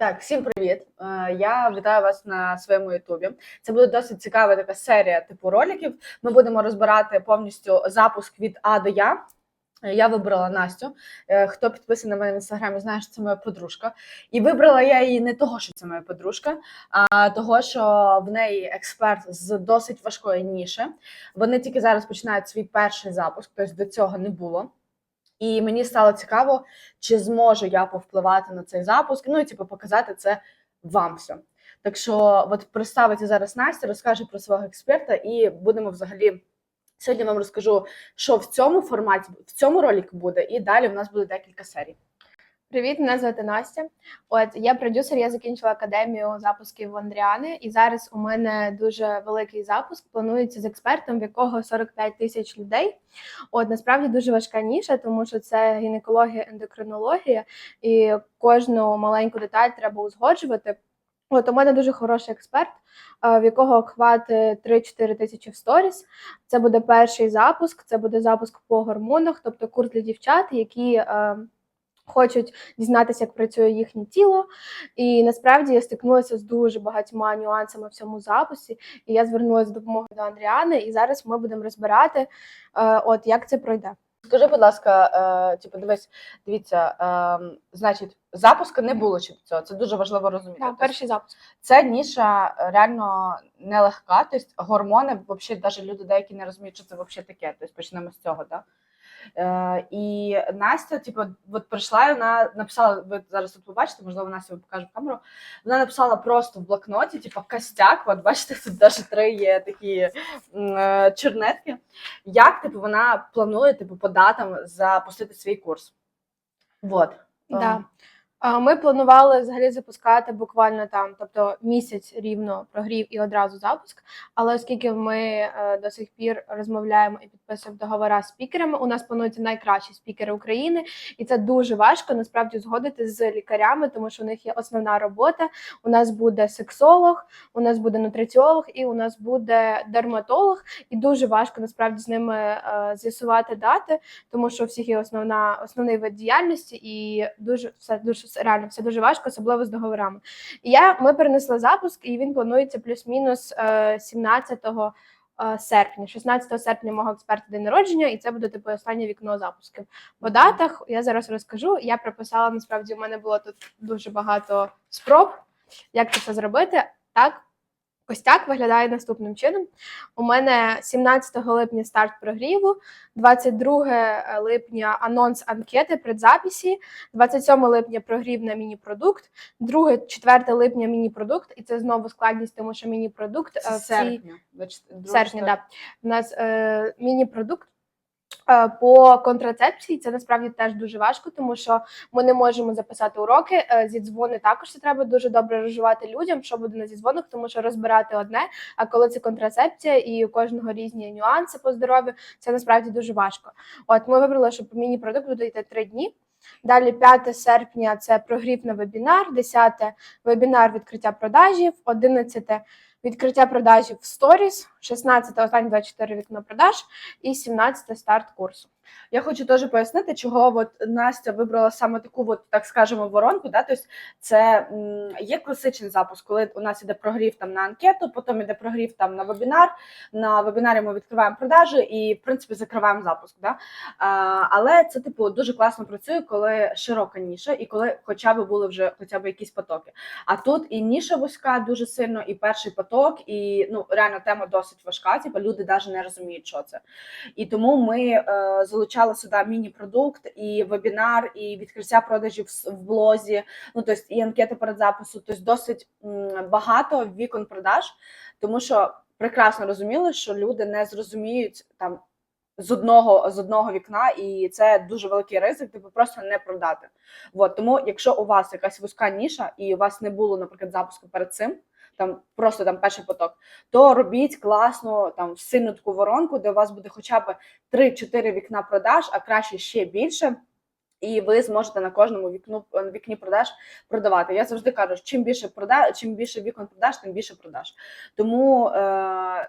Так, всім привіт! Е, Я вітаю вас на своєму Ютубі. Це буде досить цікава така серія типу роликів. Ми будемо розбирати повністю запуск від А до Я. Е, Я вибрала Настю. Е, Хто підписаний на мене в інстаграмі, знає, що це моя подружка. І вибрала я її не того, що це моя подружка, а того, що в неї експерт з досить важкої ніші. Вони тільки зараз починають свій перший запуск, тобто до цього не було. І мені стало цікаво, чи зможу я повпливати на цей запуск, ну і типу показати це вам все. Так що, от представиться зараз Настя, розкаже про свого експерта, і будемо взагалі. Сьогодні вам розкажу, що в цьому форматі, в цьому ролику буде, і далі в нас буде декілька серій. Привіт, мене звати Настя. От я продюсер, я закінчила академію запусків в Андріани, і зараз у мене дуже великий запуск. Планується з експертом, в якого 45 тисяч людей. От насправді дуже важка ніша, тому що це гінекологія, ендокринологія, і кожну маленьку деталь треба узгоджувати. От у мене дуже хороший експерт, е, в якого охват е, 3-4 тисячі в сторіс. Це буде перший запуск, це буде запуск по гормонах, тобто курс для дівчат, які. Хочуть дізнатися, як працює їхнє тіло, і насправді я стикнулася з дуже багатьма нюансами в цьому записі. І я звернулася з допомогою до Андріани, і зараз ми будемо розбирати, е, от як це пройде. Скажи, будь ласка, е, типу, дивись, дивіться, е, значить, запуску не було ще до цього. Це дуже важливо розуміти. Так, Тобто перший запуск. Це ніша реально нелегка. Тобто гормони, взагалі, навіть люди деякі не розуміють, що це взагалі таке. Тобто почнемо з цього. Да? Е, і Настя, типу, от прийшла і вона написала, ви зараз тут побачите, можливо, Настя вам покаже в камеру. Вона написала просто в блокноті, типу, костяк. От бачите, тут навіть три є такі е, чернетки. Як типу, вона планує типу, по датам запустити свій курс? Вот. Да. Ми планували взагалі запускати буквально там, тобто місяць рівно прогрів і одразу запуск. Але оскільки ми е, до сих пір розмовляємо і підписуємо договори з спікерами, у нас плануються найкращі спікери України, і це дуже важко насправді згодити з лікарями, тому що у них є основна робота. У нас буде сексолог, у нас буде нутриціолог і у нас буде дерматолог. І дуже важко насправді з ними е, з'ясувати дати, тому що у всіх є основна основний вид діяльності, і дуже все дуже реально все дуже важко, особливо з договорами. І я ми перенесли запуск, і він планується плюс-мінус е, 17 е, серпня. 16 серпня мого експерта день народження, і це буде типу останнє вікно запусків. По датах я зараз розкажу. Я прописала насправді. У мене було тут дуже багато спроб, як це все зробити. Так, Костяк виглядає наступним чином. У мене 17 липня старт прогріву, 22 липня анонс анкети предзаписі, 27 липня прогрів на міні-продукт, 2 4 липня міні-продукт, і це знову складність, тому що міні-продукт е, Це в цій серпня. Серпня, да. У нас е, міні-продукт. Е, По контрацепції це насправді теж дуже важко, тому що ми не можемо записати уроки. е, Зідзвони також це треба дуже добре розживати людям, що буде на зідзвонах, тому що розбирати одне. А коли це контрацепція і у кожного різні нюанси по здоров'ю, це насправді дуже важко. От ми вибрали, що міні-продукт буде йти три дні. Далі 5 серпня це прогрів на вебінар, 10 вебінар відкриття продажів, 11 відкриття продажів в сторіс, 16 останні 24 вікно продаж і 17 старт курсу. Я хочу теж пояснити, чого от Настя вибрала саме таку, от, так скажемо, воронку. Да? Тобто це є класичний запуск, коли у нас іде прогрів там на анкету, потім іде прогрів там на вебінар. На вебінарі ми відкриваємо продажі і, в принципі, закриваємо запуск. Да? Але це типу дуже класно працює, коли широка ніша, і коли хоча б були вже хоча б якісь потоки. А тут і ніша вузька дуже сильно, і перший поток, і ну реально тема досить важка. Типу люди навіть не розуміють, що це. І тому ми е, залучали сюди міні-продукт, і вебінар, і відкриття продажів в- блозі. Ну тобто і анкети перед запису. Тобто досить багато вікон продаж, тому що прекрасно розуміли, що люди не зрозуміють там. З одного з одного вікна, і це дуже великий ризик, типу просто не продати. От тому, якщо у вас якась вузька ніша, і у вас не було, наприклад, запуску перед цим, там просто там перший поток, то робіть класну там сильну таку воронку, де у вас буде хоча б 3-4 вікна продаж, а краще ще більше. І ви зможете на кожному вікну вікні продаж продавати. Я завжди кажу, чим більше прода, чим більше вікон продаж, тим більше продаж. Тому е,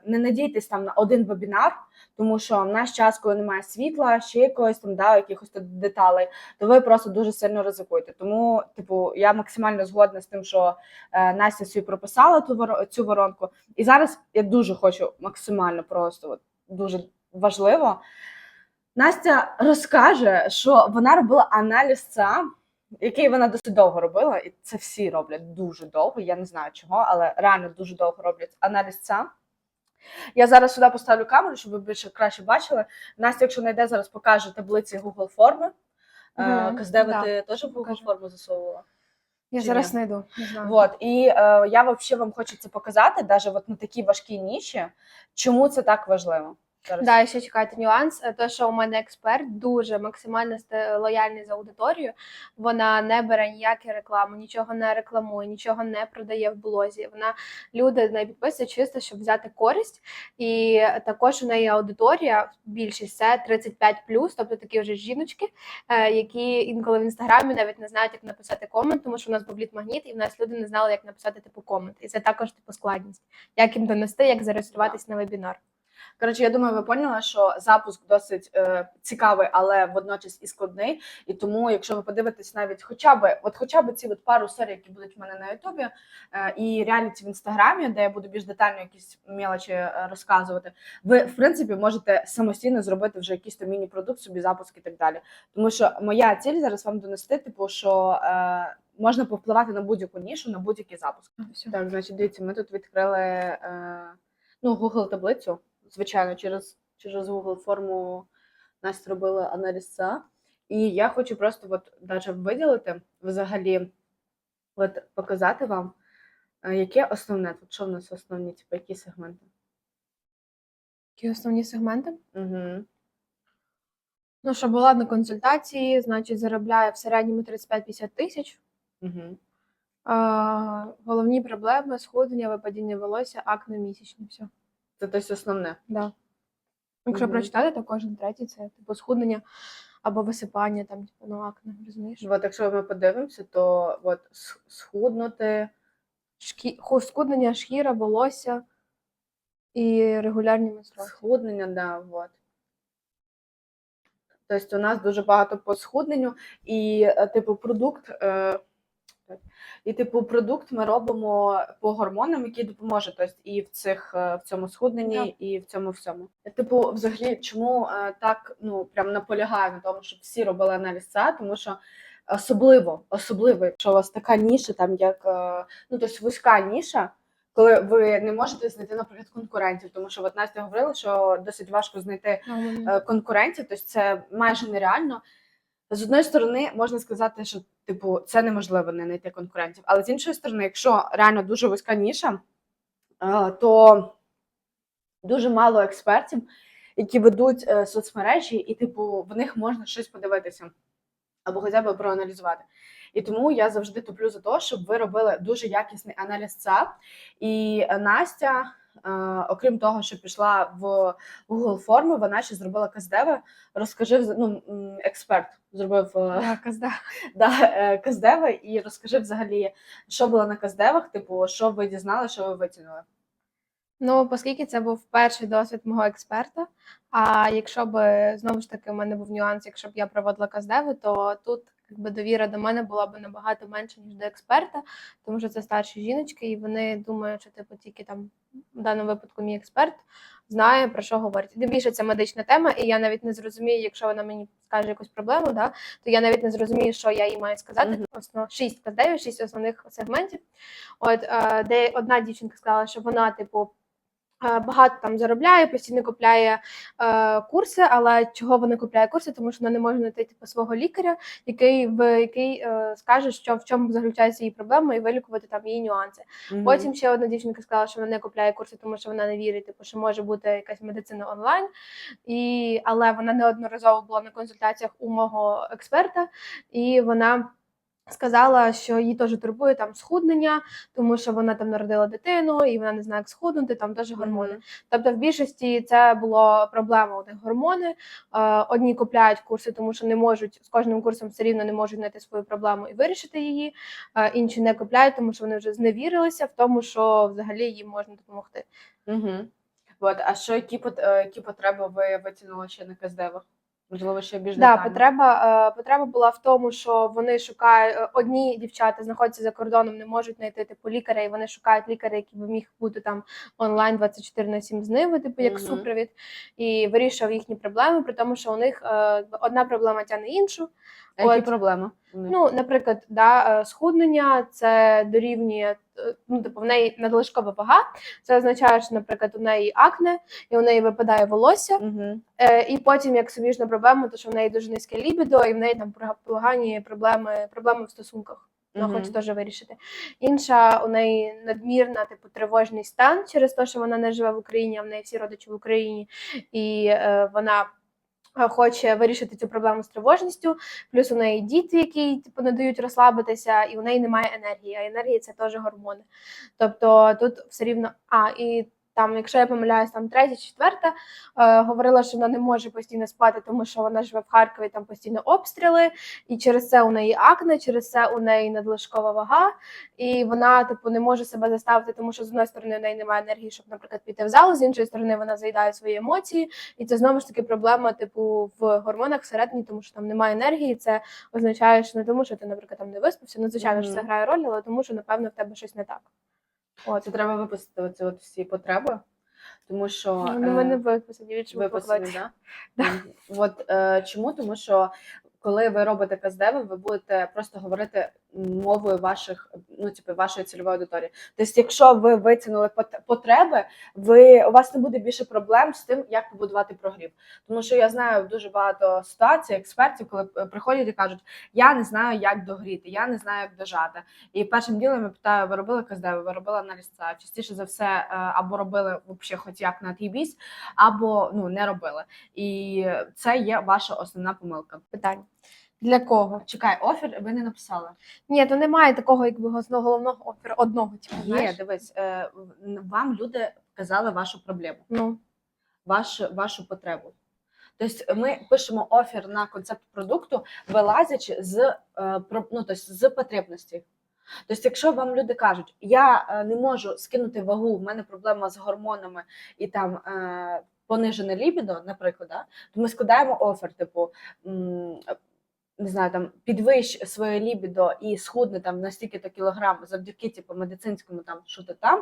не надійтесь там на один вебінар, тому що в наш час, коли немає світла, ще якогось там да, якихось деталей, то ви просто дуже сильно ризикуєте. Тому, типу, я максимально згодна з тим, що е, Настя собі прописала ту цю воронку. І зараз я дуже хочу максимально просто от, дуже важливо. Настя розкаже, що вона робила аналіз ЦА, який вона досить довго робила, і це всі роблять дуже довго. Я не знаю чого, але реально дуже довго роблять аналіз ЦА. Я зараз сюди поставлю камеру, щоб ви більше краще бачили. Настя, якщо знайде, зараз покаже таблиці Google форми. Е, Каздеви, да, ти теж в Google форму засовувала? Я Чи зараз ні? знайду. Не знаю. Вот. І е, я взагалі вам хочу це показати, навіть от на такій важкій ніші, чому це так важливо. Зараз. Да, ще чекайте нюанс. е, То, що у мене експерт дуже максимально лояльний за аудиторію. Вона не бере ніякі реклами, нічого не рекламує, нічого не продає в блозі. Вона люди не підписує чисто, щоб взяти користь. І також у неї аудиторія більшість це 35+, тобто такі вже жіночки, е, які інколи в інстаграмі навіть не знають, як написати комент, тому що у нас був магніт, і в нас люди не знали, як написати типу комент. І це також типу складність. Як їм донести, як зареєструватись на вебінар. Коротше, я думаю, ви поняли, що запуск досить е, цікавий, але водночас і складний. І тому, якщо ви подивитесь навіть хоча б, от хоча б ці от пару серій, які будуть в мене на Ютубі, е, і реаліті в інстаграмі, де я буду більш детально якісь мелочі е, розказувати, ви в принципі можете самостійно зробити вже якийсь там міні-продукт, собі запуск і так далі. Тому що моя ціль зараз вам донести, типу, що е, можна повпливати на будь-яку нішу, на будь-який запуск. Так, значить, дивіться, ми тут відкрили е, ну, Google таблицю. Звичайно, через, через Google форму Настя робила аналіз ЦА. І я хочу просто от, даже виділити взагалі, от, показати вам, е, яке основне, тут що в нас основні, типу, які сегменти. Які основні сегменти? Угу. Ну, що була на консультації, значить, заробляє в середньому 35-50 тисяч. Угу. А, головні проблеми схуднення, випадіння волосся, акне місячні. Все. Це тобто основне. Да. Якщо Мгм. прочитати, то кожен третій це типу схуднення або висипання, там, типу, ну, акне, розумієш? От, якщо ми подивимося, то от, с- схуднути. Шкі... ху- Схуднення, шкіра, волосся і регулярні менструації. Схуднення, да, от. Тобто у нас дуже багато по схудненню, і е, типу продукт. Е, і типу продукт ми робимо по гормонам, які допоможуть тобто, і в цих е, в цьому схудненні, Так. і в цьому всьому. Типу, взагалі, чому е, так ну прям наполягаю на тому, щоб всі робили аналіз ЦА, тому що. Особливо, особливо, якщо у вас така ніша, там як е, ну тобто вузька ніша, коли ви не можете знайти, наприклад, конкурентів, тому що от Настя говорила, що досить важко знайти конкурентів, тобто це майже нереально. З одної сторони, можна сказати, що типу це неможливо не знайти конкурентів, але з іншої сторони, якщо реально дуже вузька ніша, е, то дуже мало експертів, які ведуть е, соцмережі, і типу в них можна щось подивитися або хоча б проаналізувати. І тому я завжди топлю за те, щоб ви робили дуже якісний аналіз ЦА. І Настя, окрім того, що пішла в Google форми, вона ще зробила каздеви. Розкажи ну, експерт зробив е, Да, е, каздеви, і розкажи взагалі, що було на каздевах, типу, що ви дізнали, що ви витягнули. Ну, оскільки це був перший досвід мого експерта. А якщо б знову ж таки у мене був нюанс, якщо б я проводила каздеви, то тут якби довіра до мене була б набагато менше, ніж до експерта, тому що це старші жіночки, і вони думають, що типу тільки там в даному випадку мій експерт знає про що говорить. Тим більше це медична тема, і я навіть не зрозумію, якщо вона мені скаже якусь проблему, да, то я навіть не зрозумію, що я їй маю сказати. Мгм. Основ шість каздевів, шість основних сегментів. От е, де одна дівчинка сказала, що вона, типу. Е, Багато там заробляє, постійно купляє е, курси, але чого вона купляє курси? Тому що вона не може знайти типу, свого лікаря, який в який е, скаже, що в чому заключається її проблема, і вилікувати там її нюанси. Потім ще одна дівчинка сказала, що вона не купляє курси, тому що вона не вірить, типу, що може бути якась медицина онлайн. І, але вона неодноразово була на консультаціях у мого експерта, і вона Сказала, що її теж турбує там схуднення, тому що вона там народила дитину і вона не знає, як схуднути, там теж гормони. Мгм. Тобто, в більшості це була проблема у них гормони. Е, Одні купляють курси, тому що не можуть з кожним курсом все рівно не можуть знайти свою проблему і вирішити її. Е, Інші не купляють, тому що вони вже зневірилися в тому, що взагалі їм можна допомогти. Угу. От, а що які, е, які потреби ви витягнули ще на КСДВ? Можливо, ще більш Да, потреба, е, потреба була в тому, що вони шукають е, одні дівчата знаходяться за кордоном, не можуть знайти типу лікаря, і вони шукають лікаря, який би міг бути там онлайн 24 на 7 з ними, типу як Мгм. супровід, і вирішував їхні проблеми, при тому, що у них е, одна проблема тягне іншу. А які проблеми? Ну, наприклад, да, схуднення це дорівнює. Ну, типу, в неї надлишкова вага. Це означає, що, наприклад, у неї акне, і у неї випадає волосся. Мгм. Е, і потім як суміжна проблема, то що в неї дуже низьке лібідо, і в неї там погані проблеми, проблеми в стосунках. Вона Мгм. хоче теж вирішити. Інша у неї надмірна, типу, тривожний стан через те, що вона не живе в Україні, а в неї всі родичі в Україні, і е, вона. Е, Хоче вирішити цю проблему з тривожністю, плюс у неї діти, які типу не дають розслабитися, і у неї немає енергії. А енергія це теж гормони. Тобто тут все рівно. А, і там, якщо я помиляюсь, там третя, четверта, е, говорила, що вона не може постійно спати, тому що вона живе в Харкові, там постійно обстріли, і через це у неї акне, через це у неї надлишкова вага, і вона, типу, не може себе заставити, тому що з одної сторони в неї немає енергії, щоб, наприклад, піти в зал, з іншої сторони вона заїдає свої емоції, і це знову ж таки проблема, типу, в гормонах всередині, тому що там немає енергії. Це означає, що не тому, що ти, наприклад, там не виспався. Ну, звичайно, що це грає роль, але тому, що напевно в тебе щось не так. От. Це треба випустити оці от всі потреби, тому що Ну, е, мене виписані від чого виписані, покладати. да? От е, чому? Тому що коли ви робите КСДВ, ви будете просто говорити мовою ваших, ну типу, вашої цільової аудиторії. Тобто, якщо ви витягнули пот- потреби, ви у вас не буде більше проблем з тим, як побудувати прогрів. Тому що я знаю дуже багато ситуацій, експертів, коли е, приходять і кажуть, я не знаю, як догріти, я не знаю, як дожати. І першим ділом я питаю, ви робили КСДВ, ви робили аналіз ЦА? Частіше за все, е, або робили взагалі хоч як на TBS, або ну не робили. І це є ваша основна помилка. Питання. Для кого? Чекай, офер ви не написали. Ні, то немає такого, якби головного головного оферу одного. Типу, Є, знаєш? дивись, е, вам люди казали вашу проблему, Ну, вашу, вашу потребу. Тобто ми пишемо офер на концепт продукту, вилазячи з, е, про- ну, тобто, з потребностей. Тобто, якщо вам люди кажуть, я е, не можу скинути вагу, в мене проблема з гормонами і там е, понижене лібідо, наприклад, да, то ми складаємо офер, типу. м, Не знаю, там підвищ своє лібідо і схудне там на стільки-то кілограм завдяки типу, медицинському там що то там,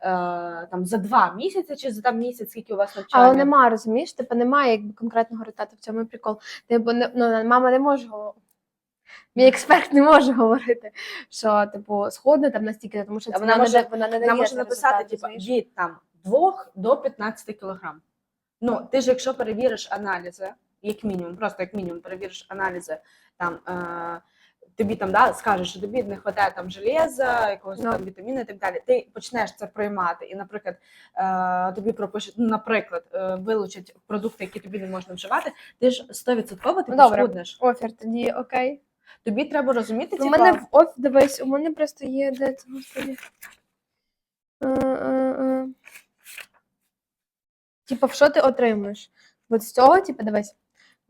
е, там за два місяці чи за там місяць, скільки у вас навчання. але нема, розумієш? Типу немає якби конкретного результату в цьому прикол. Типу, не, ну, мама не може. Мій експерт не може говорити, що типу схудне там настільки, тому що це вона вона, може- не, вона не Вона дає може написати типу, від там 2 до 15 кілограм. Ну, ти ж, якщо перевіриш аналізи, як мінімум, просто як мінімум перевіриш аналізи, там е, тобі там да, скажеш, що тобі не вистачає там железа, якогось Ну. там вітаміну і так далі. Ти почнеш це приймати, і, наприклад, е, тобі пропишуть, ну, наприклад, е, вилучать продукти, які тобі не можна вживати, ти ж 100% ти Ну, добре. Офер тоді окей. Тобі треба розуміти, У мене в оф, дивись, у мене просто є де це господи. Типа, що ти отримуєш? От з цього, типу, дивись,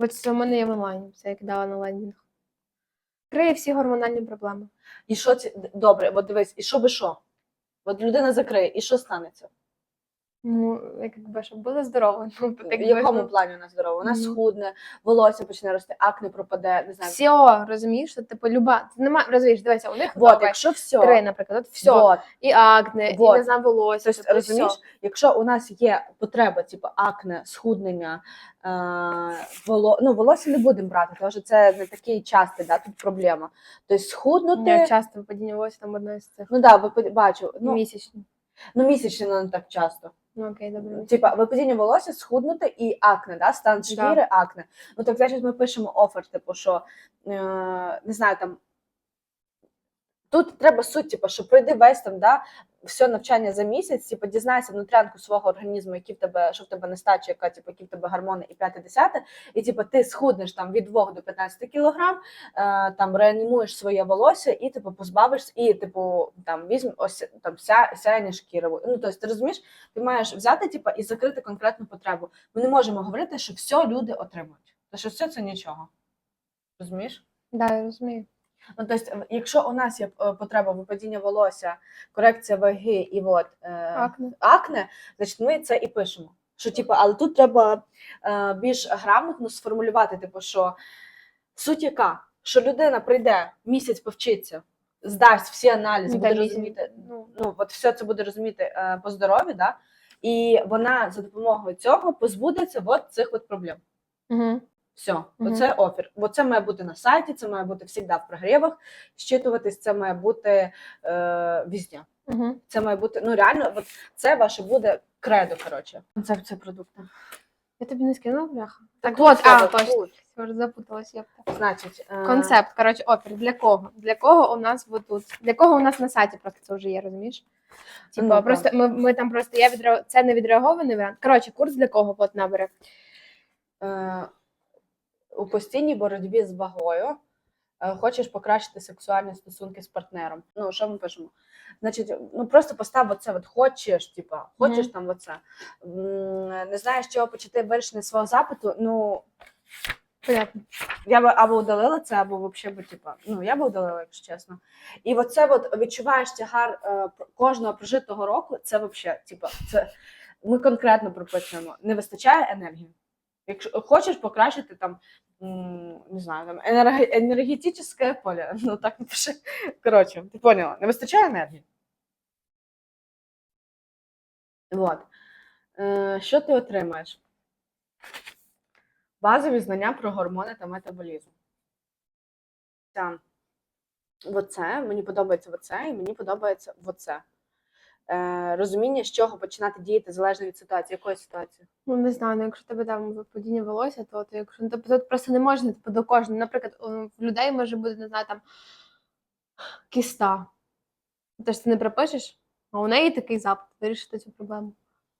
от у мене є в онлайні, це я кидала на лендінг. Криє всі гормональні проблеми. і що ці... добре, от дивись, і що би що? От людина закриє, і що станеться? Ну, якби щоб було здорово. Ну, тут В якому ну, плані вона здорова? Вона Ну. схудне, волосся почне рости, акне пропаде, не знаю. Все, розумієш, що типу люба. Ти нема, розумієш, дивися, у них Вот, якщо все, три, наприклад, от все. вот, І акне, Вот. і не знаю, волосся. тобто, тобто розумієш, якщо у нас є потреба, типу акне, схуднення, е, воло... ну, волосся не будемо брати, тому що це не такий частий, да, тут проблема. Тобто схуднути, Я часто випадіння волосся там одне з цих ну да, бачу, ну, місячні. ну місячні не так часто. Ну окей, добре. Типа випадіння волосся, схуднути і акне, да? стан шкіри, акне. Ну так значить ми пишемо офер, типу, що е, не знаю, там. Тут треба суть, типу, що пройди весь там, да, все навчання за місяць, типу, дізнайся внутрянку свого організму, які в тебе, що в тебе нестача, яка типу, які в тебе гормони і п'яте десяте, і типу, ти схуднеш там від 2 до 15 кілограм, е, там реанімуєш своє волосся і типу позбавишся, і типу там візьм ось там ся, сяєння шкіри. Ну тобто, ти розумієш, ти маєш взяти типу, і закрити конкретну потребу. Ми не можемо говорити, що все люди отримують. Тому що все це нічого. Розумієш? Да, розумію. Ну, тобто, якщо у нас є е, потреба випадіння волосся, корекція ваги і от, е, Акне. акне, значить ми це і пишемо. Що, типу, але тут треба е, більш грамотно сформулювати, типу, що суть яка, що людина прийде місяць повчиться, здасть всі аналізи, буде розуміти, Ну, ну от все це буде розуміти е, по здоров'ю, да? і вона за допомогою цього позбудеться от цих от проблем. угу. Все, Мгм. оце офір. Бо це має бути на сайті, це має бути завжди в прогрівах, щитуватись, це має бути е, везде. Угу. Це має бути, ну реально, от це ваше буде кредо, коротше. Концепція продукту. Я тобі не скинула бляха. Так тут от, а, точно. запуталась, я Значить, е, Концепт, коротше, опір. Для кого? Для кого у нас вот тут? Для кого у нас на сайті просто це вже є, розумієш? Типа, Ну, просто ми, ми там просто я відреагу... це не відреагований варіант. Коротше, курс для кого от набере. е, у постійній боротьбі з вагою е, хочеш покращити сексуальні стосунки з партнером. Ну, що ми пишемо? Значить, ну просто постав оце, от хочеш, типа, хочеш Мгм. там оце. Не знаєш, з чого почати вирішення свого запиту. Ну, Понятно. я би або удалила це, або взагалі би, типа, ну я би удалила, якщо чесно. І оце от відчуваєш тягар е, кожного прожитого року, це взагалі, типа, це ми конкретно прописуємо. Не вистачає енергії. Якщо хочеш покращити там, не знаю, там енергетичне поле, ну так напиши. Коротше, ти поняла, не вистачає енергії. Вот. Е, що ти отримаєш? Базові знання про гормони та метаболізм. Та, оце, мені подобається оце, і мені подобається оце. Е, розуміння, з чого починати діяти залежно від ситуації. Якої ситуації? Ну не знаю, ну якщо тебе там випадіння волосся, то, то якщо ну, тобто, тут просто не можна типу, до кожного. Наприклад, у- людей може бути, не знаю, там кіста. Ти ж це не пропишеш, а у неї такий запит вирішити цю проблему.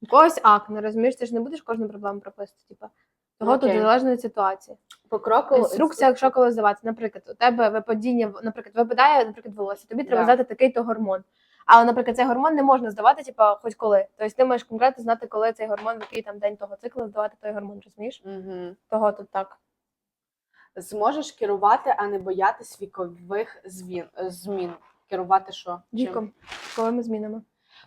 У когось акне, розумієш, ти ж не будеш кожну проблему прописувати. Типу. Того тут Окей. залежно від ситуації. Покроково Інструкція, якщо коли здавати, наприклад, у тебе випадіння, наприклад, випадає, наприклад, волосся, тобі треба Да. здати такий-то гормон. Але, наприклад, цей гормон не можна здавати, типу, хоч коли. Тобто ти маєш конкретно знати, коли цей гормон, в який там день того циклу здавати той гормон, розумієш? Угу. Того тут так. Зможеш керувати, а не боятись вікових змін. змін. Керувати що? Віком, коли змінами.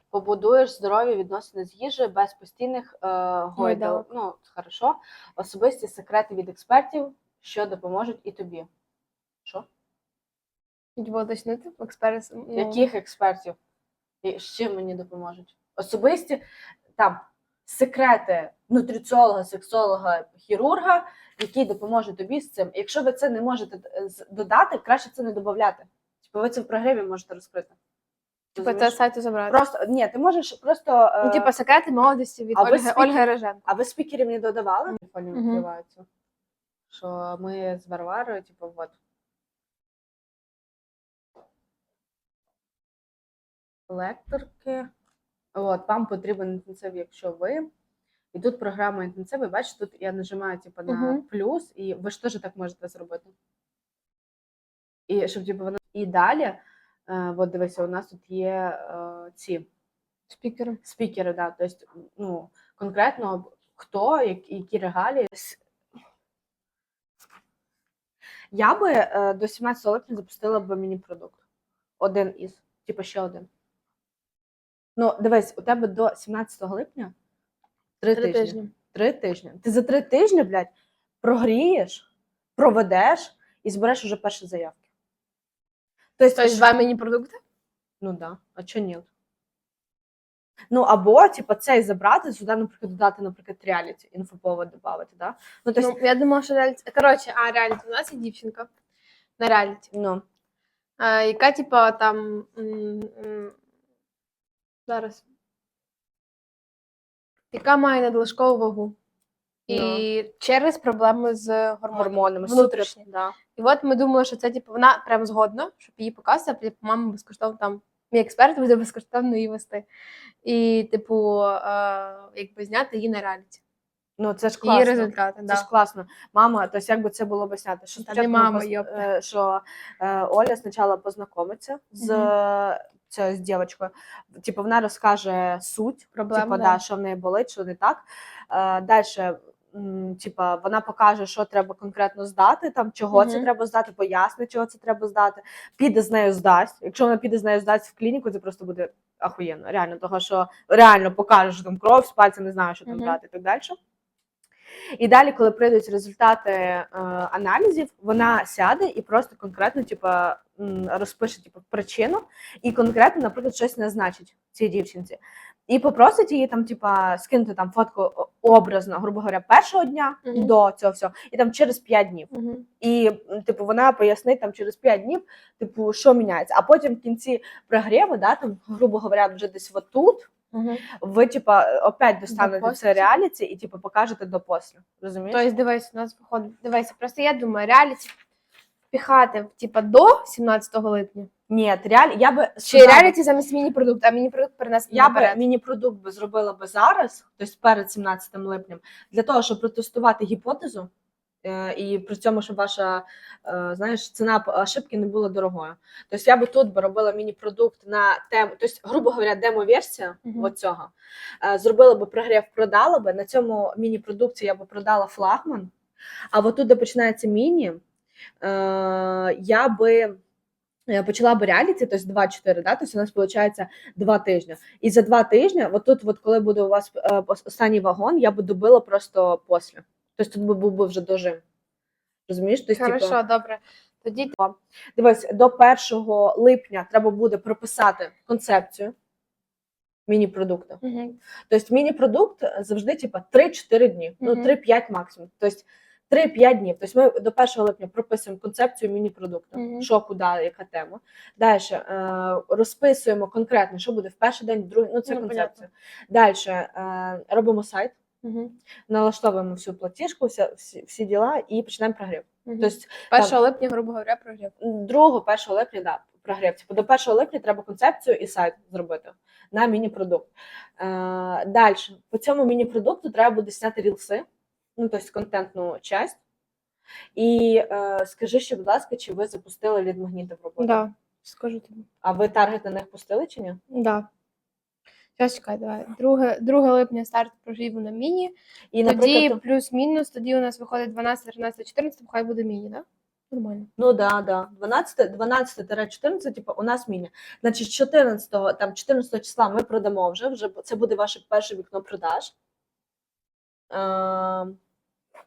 Побудуєш здорові відносини з їжею без постійних е, гойдал. Ну, хорошо. Особисті секрети від експертів, що допоможуть і тобі. Що? Хоть уточнити, експерт. Ну, Яких експертів? І з чим мені допоможуть? Особисті там секрети нутриціолога, сексолога, хірурга, які допоможуть тобі з цим. Якщо ви це не можете е, додати, краще це не додати. Типу ви це в програмі можете розкрити. Типу, це сайту забрати. Просто ні, ти можеш просто. е, Ну, типу, секрети молодості від а Ольги, спікер- Ольги Реженко. А ви спікерів не додавали? Мгм. відкриваються. Що ми з Варварою, типу, от. Лекторки. От, вам потрібен інтенсив, якщо ви. І тут програма інтенсив, і бачите, тут я нажимаю типу, на Мгм. плюс, і ви ж теж так можете зробити. І щоб типу, воно. І далі, е, от дивися, у нас тут є е, ці Спікери. спікери, да, тобто, ну, конкретно хто, як- які регалії. Я би е, до 17 липня запустила б міні-продукт. Один із, типу ще один. Ну, дивись, у тебе до 17 липня три, Три тижні. тижні. Три тижні. Ти за три тижні, блядь, прогрієш, проведеш і збереш уже перші заявки. Тобто, Тобто два міні-продукти? Ну да, а чого ні? Ну, або, типу, цей забрати, сюди, наприклад, додати, наприклад, реаліті, інфоповод додати, да? Ну, тобто, Ну, я думала, що реаліті. Коротше, а реаліті, у нас є дівчинка на реаліті. ну, А, яка, типа, там. м, м, Зараз. Яка має надлишкову вагу. І через проблеми з гормонами. внутрішні. да. І от ми думали, що це типу, вона прям згодна, щоб її показати, типу, мама безкоштовно там Мій експерт буде безкоштовно її вести. І, типу, е, якби зняти її на реаліті. Ну це ж Її класно. результати. Це Да. ж класно. Мама, тобто як би це було б зняти? Що Та спочатку ми мама, йопта. е, що е, Оля спочатку познайомиться з, Мгм. е, з дівчинкою. Типу, вона розкаже суть, Проблему, типу, да. да, що в неї болить, що не так. Е, Далі, типа, вона покаже, що треба конкретно здати, там чого це треба здати, пояснить, чого це треба здати. Піде з нею здасть. Якщо вона піде з нею здасть в клініку, це просто буде ахуєнно. Реально, того що реально покаже, що там кров з пальця, не знаю, що там Мгм. брати і так далі. І далі, коли прийдуть результати е, аналізів, вона сяде і просто конкретно, типа, розпише типу, причину і конкретно, наприклад, щось назначить цій дівчинці. І попросить її там, типа, скинути там фотку образно, грубо говоря, першого дня Мгм. до цього всього, і там через 5 днів. Мгм. І типу вона пояснить там через 5 днів, типу, що міняється. А потім в кінці прогріву, да, там, грубо говоря, вже десь отут, Мгм. ви, типа, опять достанете після? це реаліті і типу покажете до після. Розумієш? Тобто, дивись, у нас виходить. Дивися, просто я думаю, реаліті піхати типа до 17 липня. Ні, реалі, я би Чи реаліті замість міні-продукту, а міні-продукт перенести я би міні-продукт би зробила би зараз, тобто перед 17 липнем, для того, щоб протестувати гіпотезу. Е, І при цьому, щоб ваша е, знаєш, ціна ошибки не була дорогою. Тобто я би тут би робила міні-продукт на тему, тобто, грубо говоря, демо-версія от цього. Е, Зробила би прогрів, продала би. На цьому міні-продукції я би продала флагман. А от тут, де починається міні, я би почала би реаліті, тобто 2-4, да? тобто у нас виходить 2 тижні. І за 2 тижні, от тут, от коли буде у вас останній вагон, я би добила просто після. Тобто тут би був би вже дожим. Розумієш? Тобто, Хорошо, типу, добре. Тоді дивись, до 1 липня треба буде прописати концепцію міні-продукту. Мгм. Тобто міні-продукт завжди типу, 3-4 дні, ну Мгм. 3-5 максимум. Тобто 3-5 днів. Тобто ми до 1 липня прописуємо концепцію міні-продукту, Мгм. що, куди, яка тема. Далі е, розписуємо конкретно, що буде в перший день, в другий, ну це Ну, концепція. Далі е, робимо сайт, Мгм. налаштовуємо всю платіжку, вся, всі, всі діла і починаємо прогрів. Мгм. Тобто 1 липня, грубо говоря, прогрів. 2-1 липня, да, прогрів. Типу, до 1 липня треба концепцію і сайт зробити на міні-продукт. Е, Далі, по цьому міні-продукту треба буде зняти рілси, ну, тобто контентну часть. І е, скажи ще, будь ласка, чи ви запустили лід магніти в роботу? Да, скажу тобі. А ви таргет на них пустили чи ні? Да. Зараз чекай, давай. 2, 2 липня старт прогріву на міні. І, тоді наприклад, плюс-мінус, тоді у нас виходить 12, 13, 14, хай буде міні, да? Нормально. ну да, да. 12, 12-14, типу, у нас міні. Значить, 14, там, 14 числа ми продамо вже, вже це буде ваше перше вікно продаж. Е,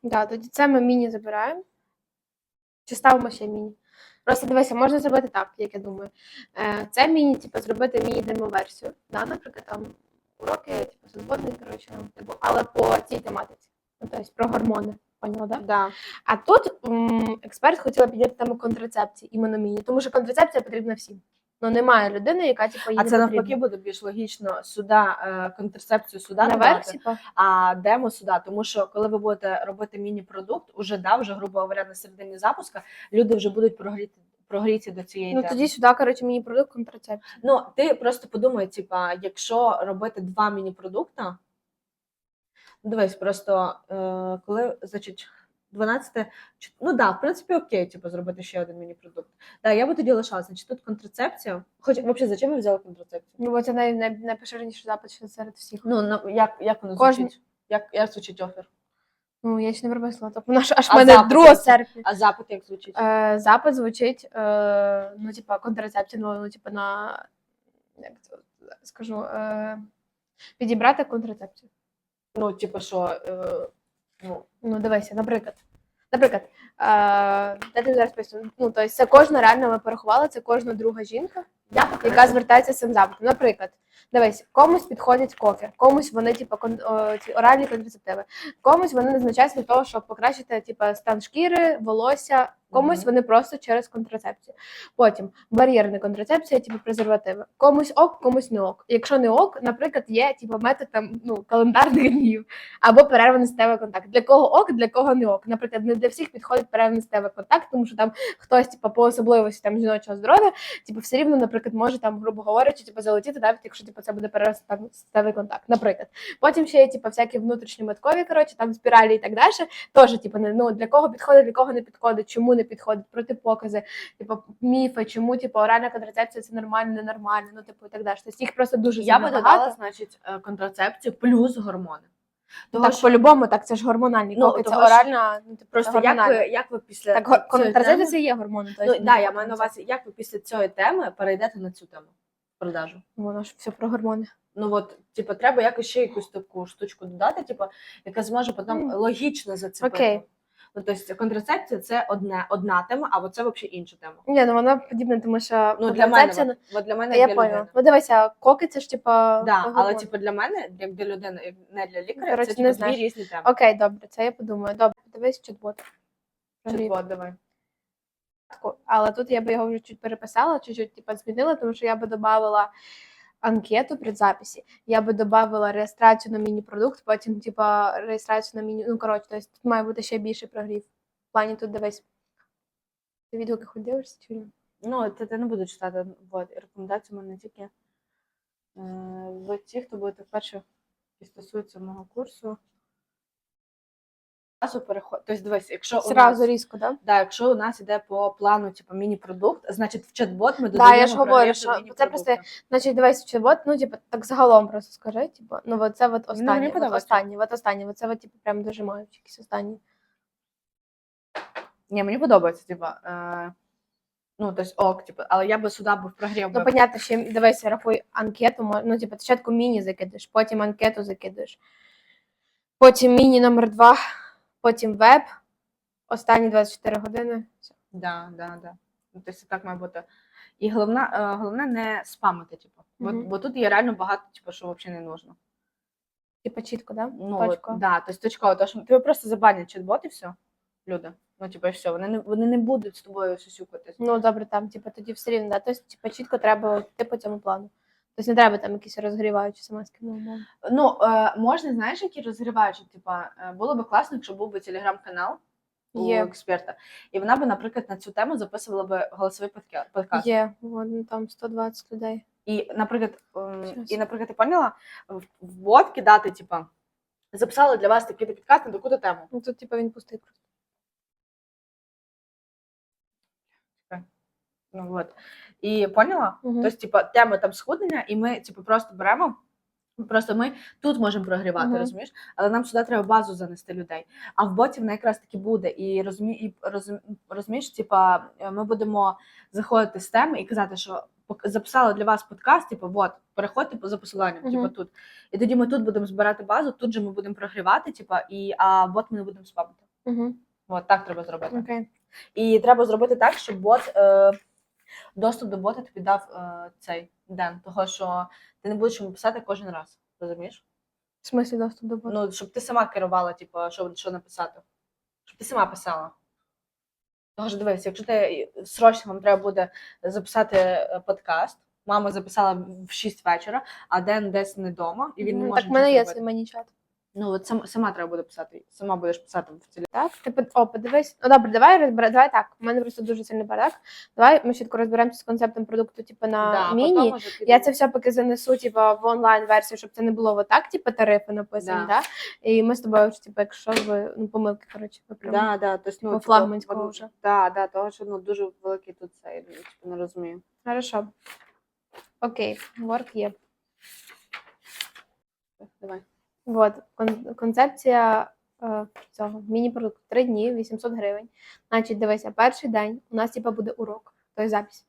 Да, тоді це ми міні забираємо. Чи ставимо ще міні? Просто дивися, можна зробити так, як я думаю. Е, Це міні, типу, зробити мій демо-версію. Да, наприклад, там уроки, типу, свободні, коротше, типу, але по цій тематиці. Ну, тобто про гормони. Поняла, да? да. А тут м, експерт хотіла підняти тему контрацепції, іменно мені, тому що контрацепція потрібна всім. Ну немає людини, яка типу, їй А не це потрібна. навпаки буде більш логічно сюда е, контрацепцію сюда на давати, версі, а демо сюди. Тому що коли ви будете робити міні-продукт, уже да, вже грубо говоря, на середині запуска люди вже будуть прогріти прогріті до цієї Ну теми. тоді сюди, коротше, міні продукт контрацепція. Ну, ти просто подумай, типа, якщо робити два міні-продукта, дивись, просто е, коли, значить, 12, ну да, в принципі, окей, типу, зробити ще один міні-продукт. Да, я би тоді лишала, значить, тут контрацепція. Хоч, взагалі, зачем ви взяли контрацепцію? Ну, бо це най, най, найпоширеніший запит ще серед всіх. Ну, на, як, як воно Кожен- звучить? Як, як звучить офер? Ну, я ще не прописала. Тобто наш аж А мене запит 2 як? серпня. А запит як звучить? Е, запит звучить, е, ну, типа, контрацепція, ну, ну, типа, на як це скажу, е, підібрати контрацепцію. Ну, типу, що, е, ну, Ну, дивися, наприклад. Наприклад, е, я зараз поясню. Ну, тобто, це кожна реально ми порахували, це кожна друга жінка, яка звертається з цим запитом. Наприклад, дивись, комусь підходять кофе, комусь вони, типу, кон, о, ці оральні контрацептиви, комусь вони назначаються для того, щоб покращити типу, стан шкіри, волосся, комусь вони просто через контрацепцію. Потім бар'єрна контрацепція, типу презервативи. Комусь ок, комусь не ок. Якщо не ок, наприклад, є типу, метод там ну календарних днів або перерваний статевий контакт. Для кого ок, для кого не ок. Наприклад, не для всіх підходить перевести тебе контакт, тому що там хтось, типу, по особливості там жіночого здоров'я, типу, все рівно, наприклад, може там, грубо говорячи, типу, залетіти, навіть якщо типу, це буде перевести там статевий контакт, наприклад. Потім ще є типу, всякі внутрішні меткові, коротше, там спіралі і так далі. Теж, типу, не- ну, для кого підходить, для кого не підходить, чому не підходить, протипокази, типу, міфи, чому типу, оральна контрацепція це нормально, ненормально, ну типу і так далі. Тобто їх просто дуже Я би додала, значить, е, контрацепцію плюс гормони. Того, Так, що по-любому, так це ж гормональні Ну, коки, це того, оральна, ну, типу, просто як ви, як ви після Так, контрацепція це є гормони. Ну, так, да, ну, я маю на увазі, як ви після цієї теми перейдете на цю тему продажу. Воно ж все про гормони. Ну от, типу, треба якось ще якусь таку штучку додати, типу, яка зможе потім mm. логічно зацепити. Окей. Ну, тобто контрацепція це одне, одна тема, а оце взагалі інша тема. Ні, ну вона подібна, тому що Ну, для мене, от для мене я поняла. Ну дивися, коки це ж типа. Да, але типу для мене, як для людини, як не для лікаря, це типу, дві різні теми. Окей, добре, це я подумаю. Добре, подивись чат-бот. Чат-бот, давай. Але тут я би його вже чуть переписала, чуть-чуть типа змінила, тому що я би додавала анкету при записі, я би додавала реєстрацію на міні-продукт, потім типа реєстрацію на міні. Ну коротше, тобто тут має бути ще більше прогрів. В плані тут дивись. Ти відгуки хоч дивишся чи ні? Ну, це ти не буду читати вот, рекомендації у мене тільки е, в ті, хто буде вперше і стосується мого курсу. Зразу переход. Тобто, дивись, якщо у Зразу нас, різко, да? да, якщо у нас іде по плану, типу, міні-продукт, значить в чат-бот ми Да, додаємо я ж говорю, що це просто Значить, дивись, чи от, ну, типу, так загалом просто скажи, типу, ну, от це от мені останнє, от подобається. останнє, от останнє, от це от, типу, прям дуже мають якісь останні. Ні, мені подобається, типу, е, ну, тобто ок, типу, але я би сюди був прогрів. Ну, понятно, що дивись, рахуй анкету, мо- ну, типу, спочатку міні закидаєш, потім анкету закидаєш, потім міні номер два, потім веб, останні 24 години. Все. Да, да, да. Ну, тобто так має бути. І головне, головне не спамити, типу. Бо, Мгм. бо тут є реально багато, типу, що взагалі не нужно. Типу, чітко, да? Ну, Точка. от, да, тобто точково, то що тебе просто забанять чат-бот і все. Люди. Ну, типу, і все. Вони не, вони не будуть з тобою сюсюкатись. Ну, добре, там, типу, тоді все рівно, да? Тобто, типу, чітко треба йти по цьому плану. Тобто не треба там якісь розгріваючі ну, умовно. Ну, е, можна, знаєш, які розриваючі, типу, е, було би класно, якщо був би телеграм-канал у Є. експерта, і вона би, наприклад, на цю тему записувала би голосовий подкаст. Є, вон там 120 людей. І, наприклад, Щас. і, наприклад, ти поняла, в, бот кидати, типа, записали для вас такий підкаст на таку тему. Ну, тут, типу, він пустий просто. Ну вот. І поняла? Мгм. Тобто, типа, тема там схуднення, і ми, типу, просто беремо. Просто ми тут можемо прогрівати, Мгм. розумієш? Але нам сюди треба базу занести людей. А в боті вона якраз таки буде. І, розумі, і розум, розумієш, типа, ми будемо заходити з теми і казати, що записали для вас подкаст, типу, от, переходьте за посиланням, Мгм. типу, тут. І тоді ми тут будемо збирати базу, тут же ми будемо прогрівати, типа, і, а бот ми не будемо спамити. Угу. От так треба зробити. Окей. І треба зробити так, щоб бот е, доступ до бота тобі дав е, цей ден, того що ти не будеш йому писати кожен раз. Розумієш? В смислі доступ до боту? Ну, щоб ти сама керувала, типу, що, що написати. Щоб ти сама писала. Того ж дивись, якщо ти срочно вам треба буде записати е, подкаст, мама записала в 6 вечора, а Ден десь не вдома, і він не Ну, може так в мене нічого є зробити. свій манічат. Ну, от сама, сама треба буде писати, сама будеш писати в тілі. Так, ти под- о, подивись. Ну добре, давай розбере. Давай так. У мене просто дуже сильний бардак. Давай ми швидко розберемося з концептом продукту, типу на Да, міні. потім Я це все поки занесу, типу, в онлайн версію, щоб це не було отак, типу, тарифи написані, Да. да. І ми з тобою, типу, якщо ви ну, помилки, коротше, виправимо. Да, да, тобто, ну, типу, вже. Да, да, того, що ну, дуже великий тут цей, ну, типу, не розумію. Хорошо. Окей, work є. Давай. Вот, кон- концепція е, цього міні-продукту. Три дні, 800 гривень. Значить, дивися, перший день у нас типа буде урок, тобто запись.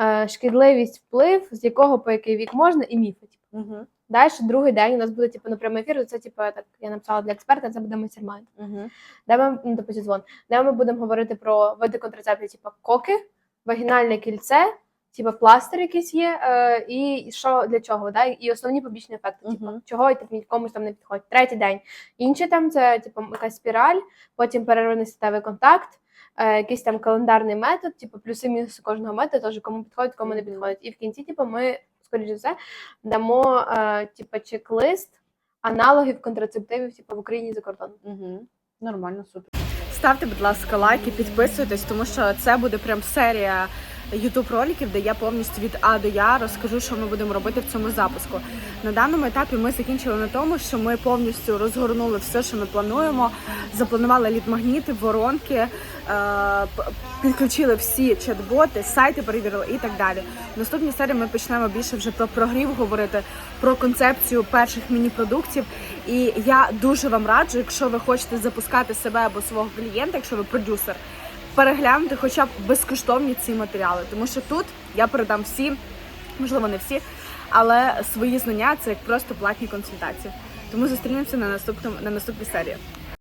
Е, шкідливість, вплив, з якого по який вік можна, і міфи. Типу. Угу. Далі другий день у нас буде типу, на прямий ефір. Це типу, так я написала для експерта, це буде майстер-майнд. Угу. Де ми ну, типу, зідзвон, де ми будемо говорити про види контрацепції, типу коки, вагінальне кільце, типу пластир якийсь є, е, і що для чого, да? і основні побічні ефекти, типу, Мгм. чого і типу, комусь там не підходить. Третій день. Інші там це типу якась спіраль, потім перерваний статевий контакт. е, Якийсь там календарний метод, типу плюси мінуси кожного методу, теж кому підходить, кому не Мгм. підходить. І в кінці, типу, ми, скоріш за все, дамо е, типу, чек-лист аналогів контрацептивів, типу, в Україні і за кордоном. Угу. Нормально, супер. ставте, будь ласка, лайки, підписуйтесь, тому що це буде прям серія ютуб роликів, де я повністю від А до Я розкажу, що ми будемо робити в цьому запуску. На даному етапі ми закінчили на тому, що ми повністю розгорнули все, що ми плануємо. Запланували лід-магніти, воронки, е, підключили всі чат-боти, сайти перевірили і так далі. В наступній серії ми почнемо більше вже про прогрів говорити, про концепцію перших міні-продуктів. І я дуже вам раджу, якщо ви хочете запускати себе або свого клієнта, якщо ви продюсер, переглянути хоча б безкоштовні ці матеріали, тому що тут я передам всі, можливо, не всі, але свої знання це як просто платні консультації. Тому зустрінемося на наступному на наступній серії.